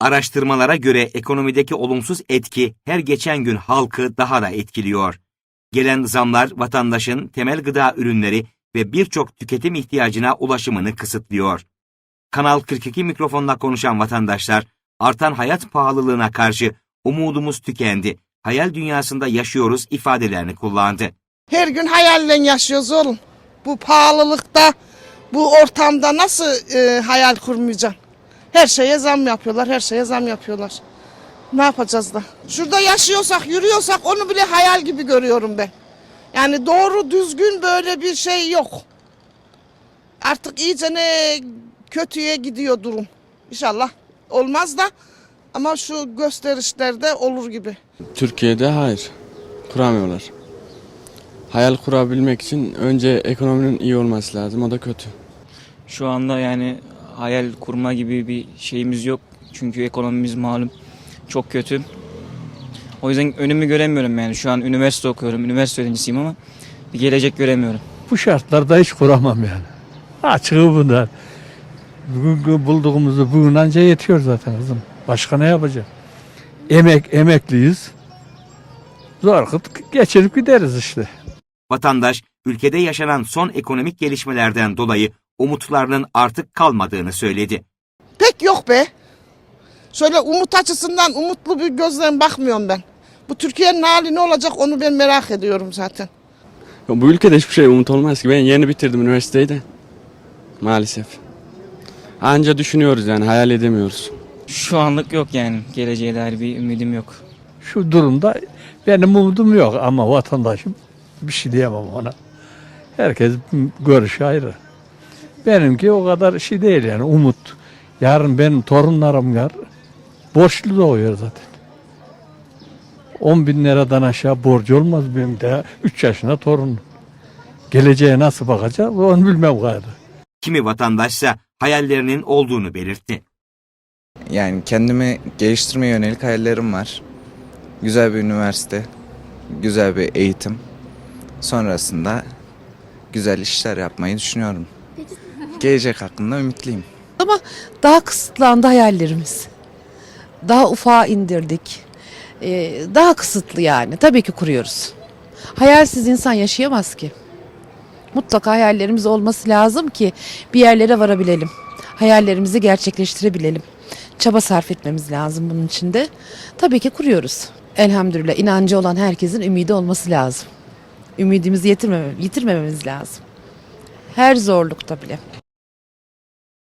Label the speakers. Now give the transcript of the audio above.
Speaker 1: Araştırmalara göre ekonomideki olumsuz etki her geçen gün halkı daha da etkiliyor. Gelen zamlar vatandaşın temel gıda ürünleri ve birçok tüketim ihtiyacına ulaşımını kısıtlıyor. Kanal 42 mikrofonla konuşan vatandaşlar artan hayat pahalılığına karşı umudumuz tükendi, hayal dünyasında yaşıyoruz ifadelerini kullandı.
Speaker 2: Her gün hayalle yaşıyoruz oğlum. Bu pahalılıkta, bu ortamda nasıl e, hayal kurmayacaksın? Her şeye zam yapıyorlar, her şeye zam yapıyorlar. Ne yapacağız da? Şurada yaşıyorsak, yürüyorsak onu bile hayal gibi görüyorum ben. Yani doğru düzgün böyle bir şey yok. Artık iyice ne kötüye gidiyor durum. İnşallah olmaz da ama şu gösterişlerde olur gibi.
Speaker 3: Türkiye'de hayır. Kuramıyorlar. Hayal kurabilmek için önce ekonominin iyi olması lazım. O da kötü.
Speaker 4: Şu anda yani hayal kurma gibi bir şeyimiz yok. Çünkü ekonomimiz malum çok kötü. O yüzden önümü göremiyorum yani. Şu an üniversite okuyorum. Üniversite öğrencisiyim ama bir gelecek göremiyorum.
Speaker 5: Bu şartlarda hiç kuramam yani. Açığı bunlar. Bugün bulduğumuzu bugün anca yetiyor zaten kızım. Başka ne yapacağım? Emek, emekliyiz. Zor kıt geçirip gideriz işte.
Speaker 1: Vatandaş ülkede yaşanan son ekonomik gelişmelerden dolayı umutlarının artık kalmadığını söyledi.
Speaker 2: Pek yok be. Şöyle umut açısından umutlu bir gözle bakmıyorum ben. Bu Türkiye'nin hali ne olacak onu ben merak ediyorum zaten.
Speaker 3: Ya Bu ülkede hiçbir şey umut olmaz ki. Ben yeni bitirdim üniversiteyi de. Maalesef. Anca düşünüyoruz yani hayal edemiyoruz.
Speaker 4: Şu anlık yok yani. Geleceğe dair bir ümidim yok.
Speaker 5: Şu durumda benim umudum yok ama vatandaşım bir şey diyemem ona. Herkes görüşü ayrı. Benimki o kadar şey değil yani umut. Yarın benim torunlarım var. Borçlu doğuyor zaten. 10 bin liradan aşağı borcu olmaz benim de 3 yaşında torun. Geleceğe nasıl bakacak onu bilmem gayrı.
Speaker 1: Kimi vatandaşsa hayallerinin olduğunu belirtti.
Speaker 6: Yani kendimi geliştirmeye yönelik hayallerim var. Güzel bir üniversite, güzel bir eğitim. Sonrasında güzel işler yapmayı düşünüyorum. Gelecek hakkında ümitliyim.
Speaker 7: Ama daha kısıtlandı hayallerimiz. Daha ufağa indirdik. Ee, daha kısıtlı yani. Tabii ki kuruyoruz. Hayalsiz insan yaşayamaz ki. Mutlaka hayallerimiz olması lazım ki bir yerlere varabilelim. Hayallerimizi gerçekleştirebilelim. Çaba sarf etmemiz lazım bunun için de. Tabii ki kuruyoruz. Elhamdülillah inancı olan herkesin ümidi olması lazım. Ümidimizi yitirmeme, yitirmememiz lazım. Her zorlukta bile.